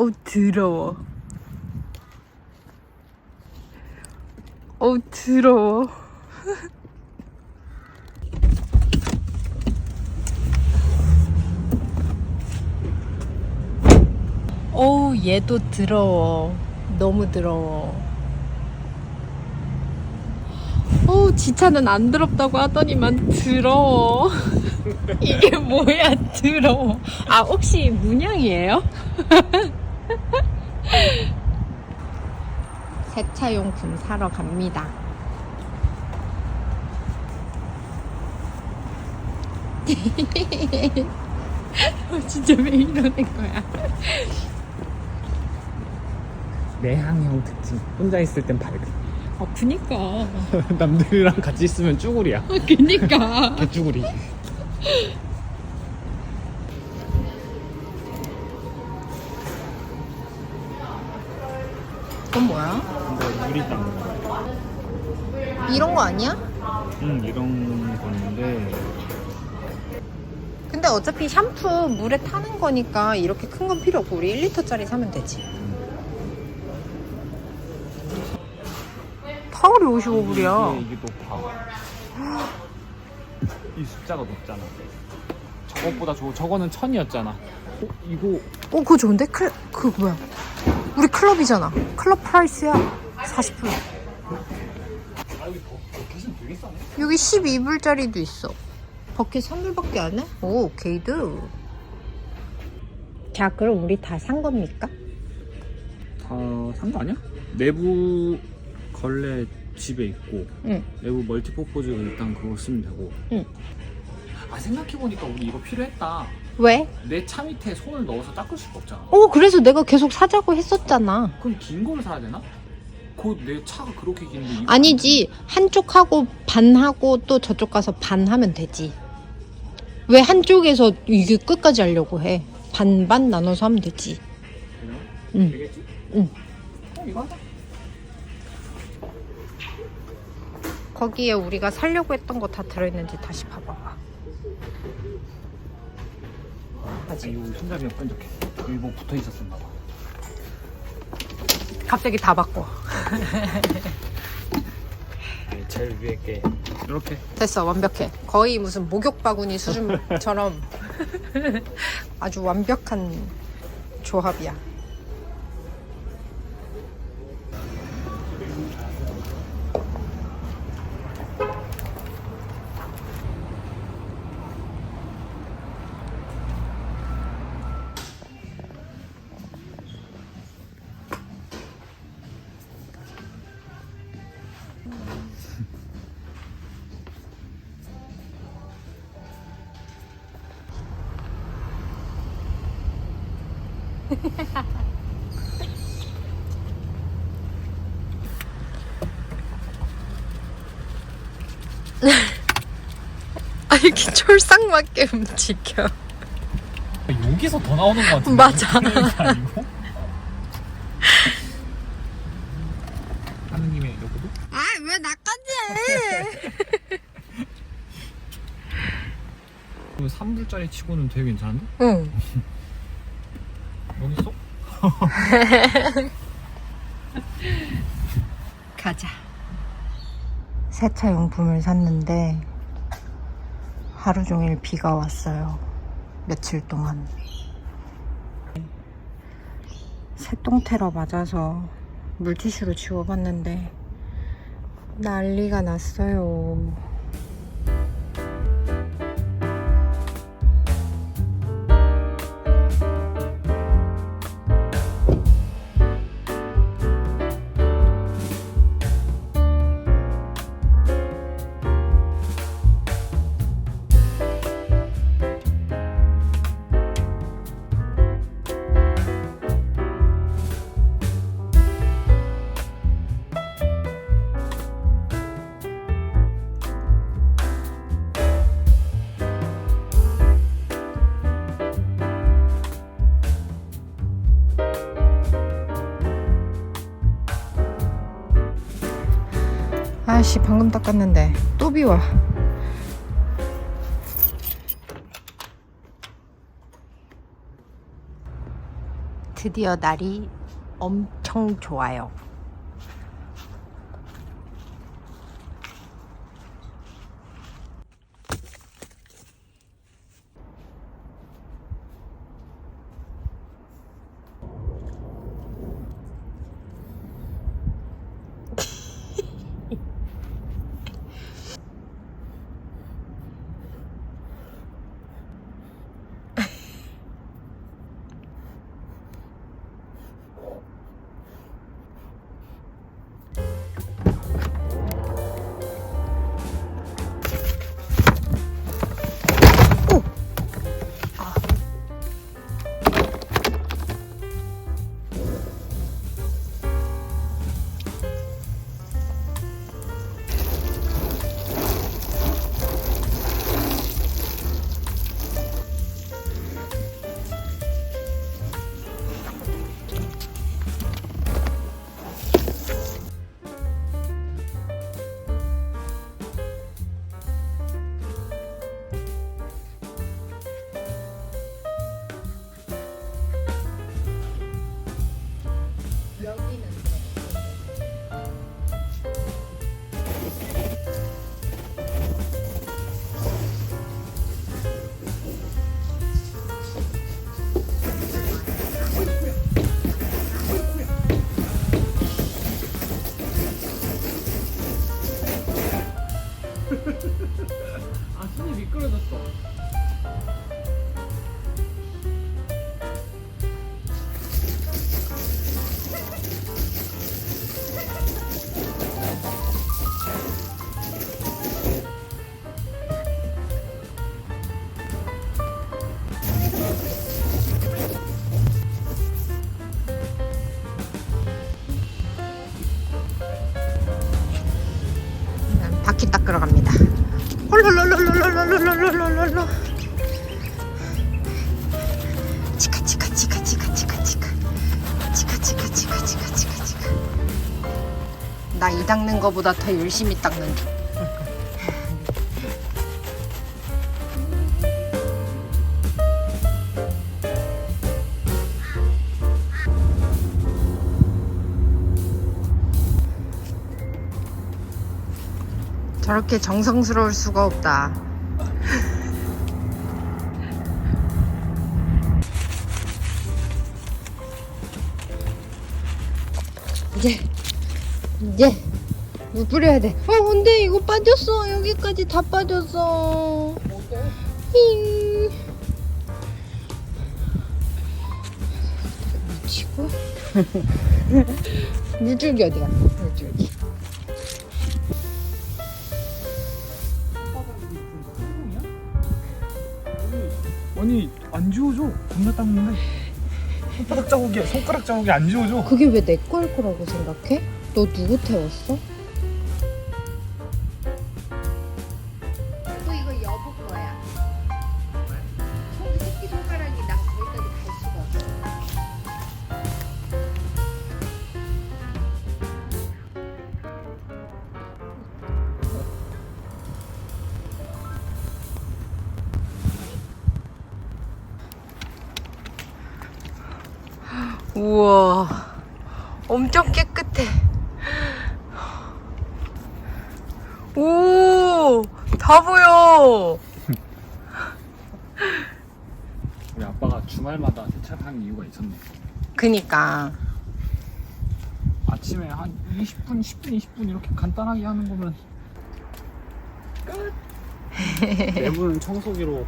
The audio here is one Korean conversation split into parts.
어우 더러워. 어우 더러워. 어우 얘도 더러워. 너무 더러워. 어우 지차는 안 더럽다고 하더니만 더러워. 이게 뭐야 더러워. 아 혹시 문양이에요? 세차용품 사러 갑니다. 어, 진짜 왜 이러는 거야? 내향형 특징. 혼자 있을 땐 밝음 아 그니까. 남들이랑 같이 있으면 쭈구리야. 그니까. 개쭈구리 뭐야? 근데 물이 닦는 거야 이런 거 아니야? 응 이런 건데 근데 어차피 샴푸 물에 타는 거니까 이렇게 큰 건 필요 없고 우리 1리터짜리 사면 되지 타월이 55불이야 이게, 이게 높아 이 숫자가 높잖아 저것보다 저, 저거는 천이었잖아 어? 이거 어 그거 좋은데? 클, 그거 뭐야 우리 클럽이잖아 클럽 프라이스야 40불 아 여기 더 버킷은 되게 싸네 여기 12불짜리도 있어 버킷 3불밖에 안 해? 오 게이드 자 그럼 우리 다 산 겁니까? 다 산 거 아니야? 내부 걸레 집에 있고 응 내부 멀티퍼포즈 일단 그거 쓰면 되고 응. 아 생각해보니까 우리 이거 필요했다 왜? 내 차 밑에 손을 넣어서 닦을 수가 없잖아 어 그래서 내가 계속 사자고 했었잖아 그럼 긴 걸 사야 되나? 곧 내 차가 그렇게 긴데 이거 아니지 한쪽 하고 반 하고 또 저쪽 가서 반 하면 되지 왜 한쪽에서 이게 끝까지 하려고 해 반반 나눠서 하면 되지? 응. 되겠지? 응. 어 이거 하자 거기에 우리가 살려고 했던 거 다 들어있는지 다시 봐봐봐 아 이거 손잡이가 끈적해. 여기 뭐 붙어 있었었나 봐. 갑자기 다 바꿔. 아니 제일 위에 게 이렇게. 됐어 완벽해. 거의 무슨 목욕 바구니 수준처럼. 아주 완벽한 조합이야 아 이렇게 촐싹맞게 움직여 여기서 더 나오는 거 같은데 맞아. 아니고? 김에 여기도? 아 왜 나까지 그 3불짜리 치고는 되게 괜찮은데? 응 여기 있어? 가자. 세차용품을 샀는데 하루 종일 비가 왔어요. 며칠 동안. 새똥테러 맞아서 물티슈로 지워봤는데 난리가 났어요 아씨 방금 닦았는데 또 비와 드디어 날이 엄청 좋아요. 바퀴 닦으러 갑니다. 홀롤롤롤롤롤롤롤롤롤롤. 치카 치카 치카 치카 치카 치카 치카 치카 치카 치카 치카 치카. 나 이 닦는 거보다 더 열심히 닦는 중. 저렇게 정성스러울 수가 없다. 이제 이제 물 뿌려야 돼. 어 근데 이거 빠졌어. 여기까지 다 빠졌어. 힝. 물줄기 어디 갔어? 물줄기. 아니 안 지워져. 겁나 닦는데. 손바닥 자국이 손가락 자국이 안 지워져. 그게 왜내 거일 거라고 생각해? 너 누구 태웠어? 우와, 엄청 깨끗해. 오, 다 보여. 우리 아빠가 주말마다 세차하는 이유가 있었네. 그니까. 아침에 한 20분, 10분, 20분 이렇게 간단하게 하는 거면 끝. 내부는 청소기로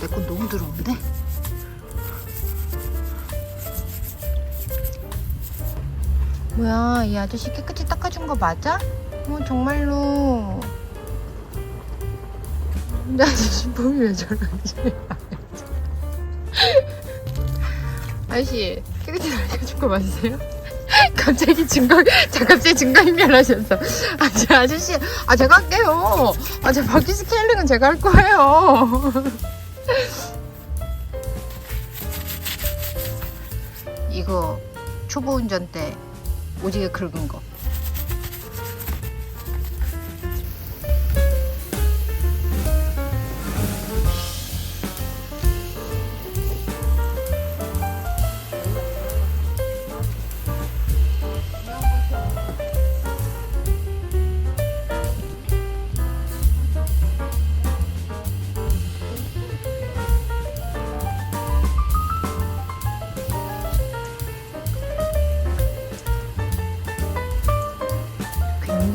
내건 너무 더러운데? 뭐야, 이 아저씨 깨끗이 닦아준 거 맞아? 어, 정말로. 근데 아저씨 몸이 왜 저러지? 아저씨, 깨끗이 닦아준 거 맞으세요? 갑자기 증거, 자, 갑자기 증거인멸 하셨어. 아, 저 아저씨, 아, 제가 할게요. 아, 제 바퀴 스케일링은 제가 할 거예요. 이거 초보 운전 때 오지게 긁은 거.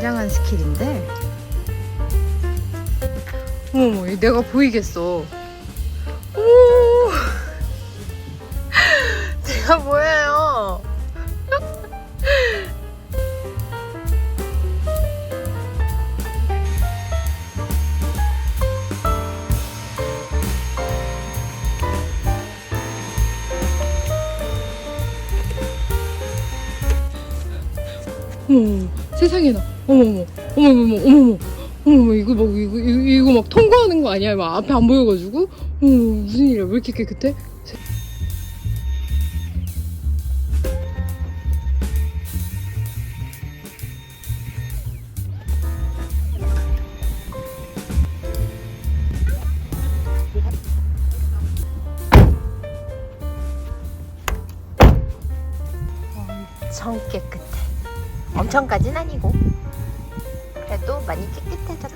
굉장한 스킬인데. 어머, 이 내가 보이겠어. 오, 제가 뭐예요? 세상에나. 어머머, 어머머머, 어머머, 어머머, 이거 막, 이거, 이거, 이거 막 통과하는 거 아니야? 막 앞에 안 보여가지고? 어머, 무슨 일이야? 왜 이렇게 깨끗해? 엄청까진 아니고. 그래도 많이 깨끗해졌다.